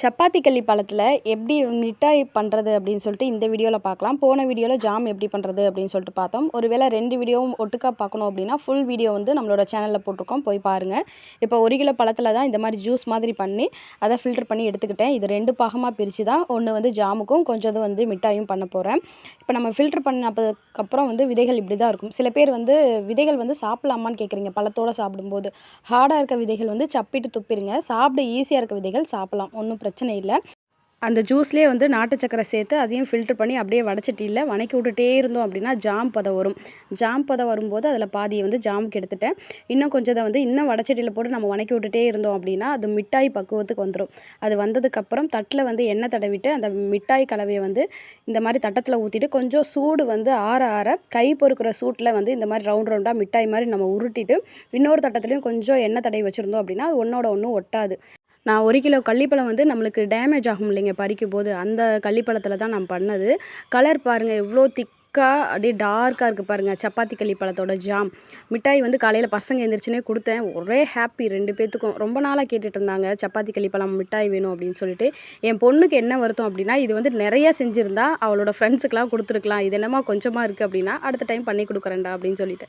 சப்பாத்தி கள்ளி பழத்தில் எப்படி மிட்டாய் பண்ணுறது அப்படின்னு சொல்லிட்டு இந்த வீடியோவில் பார்க்கலாம். போன வீடியோவில் ஜாம் எப்படி பண்ணுறது அப்படின்னு சொல்லிட்டு பார்த்தோம். ஒருவேளை ரெண்டு வீடியோவும் ஒட்டுக்கா பார்க்கணும் அப்படின்னா ஃபுல் வீடியோ வந்து நம்மளோட சேனலில் போட்டிருக்கோம். போய் பாருங்கள் இப்போ ஒரு கிலோ பழத்தில் தான் இந்த மாதிரி ஜூஸ் மாதிரி பண்ணி அதை ஃபில்டர் பண்ணி எடுத்துக்கிட்டேன். இது ரெண்டு பாகமாக பிரித்து தான். ஒன்று வந்து ஜாமுக்கும் கொஞ்சம் வந்து மிட்டாயும் பண்ண போகிறேன் இப்போ நம்ம ஃபில்டர் பண்ணதுக்கப்புறம் வந்து விதைகள் இப்படி தான் இருக்கும். சில பேர் வந்து விதைகள் வந்து சாப்பிடலாமான்னு கேட்குறீங்க பழத்தோடு சாப்பிடும்போது. ஹார்டாக இருக்க விதைகள் வந்து சப்பிட்டு துப்பிடுங்க. சாப்பிட ஈஸியாக இருக்க விதைகள் சாப்பிடலாம். ஒன்றும் பிரச்சனை இல்லை. அந்த ஜூஸ்லேயே வந்து நாட்டு சக்கரை சேர்த்து அதையும் ஃபில்ட்ரு பண்ணி அப்படியே வடச்சட்டியில் வணக்கி விட்டுட்டே இருந்தோம் அப்படின்னா ஜாம் பதம் வரும். ஜாம் பதம் வரும்போது அதில் பாதியை வந்து ஜாமுக்கு எடுத்துட்டேன். இன்னும் கொஞ்சத்தை வந்து இன்னும் வடச்சட்டியில் போட்டு நம்ம வணக்கி விட்டுட்டே இருந்தோம் அப்படின்னா அது மிட்டாய் பக்குவத்துக்கு வந்துடும் அது வந்ததுக்கப்புறம் தட்டில் வந்து எண்ணெய் தடவிட்டு அந்த மிட்டாய் கலவையை வந்து இந்த மாதிரி தட்டத்தில் ஊற்றிட்டு கொஞ்சம் சூடு வந்து ஆற ஆற கை பொறுக்கிற சூட்டில் வந்து இந்த மாதிரி ரவுண்ட் ரவுண்டாக மிட்டாய் மாதிரி நம்ம உருட்டிட்டு இன்னொரு தட்டத்துலேயும் கொஞ்சம் எண்ணெய் தடவி வச்சுருந்தோம் அப்படின்னா அது ஒன்றோட ஒன்றும் ஒட்டாது. நான் ஒரு கிலோ கள்ளிப்பழம் வந்து நம்மளுக்கு டேமேஜ் ஆகும் இல்லைங்க பறிக்கும் போது அந்த கள்ளிப்பழத்தில் தான் நான் பண்ணது. கலர் பாருங்கள் எவ்வளோ திக்காக அப்படியே டார்க்காக இருக்குது பாருங்கள் சப்பாத்தி கள்ளிப்பழத்தோட ஜாம் மிட்டாய் வந்து காலையில் பசங்க எழுந்திரிச்சுனே கொடுத்தேன். ஒரே ஹாப்பி ரெண்டு பேர்த்துக்கும் ரொம்ப நாளாக கேட்டுட்டு இருந்தாங்க சப்பாத்தி கள்ளிப்பழம் மிட்டாய் வேணும் அப்படின்னு சொல்லிட்டு. என் பொண்ணுக்கு என்ன வருத்தம் அப்படின்னா இது வந்து நிறையா செஞ்சுருந்தா அவளோட ஃப்ரெண்ட்ஸுக்கெலாம் கொடுத்துருக்கலாம். இது என்னமா கொஞ்சமாக இருக்குது அப்படின்னா அடுத்த டைம் பண்ணி கொடுக்குறேன்டா அப்படின்னு சொல்லிட்டு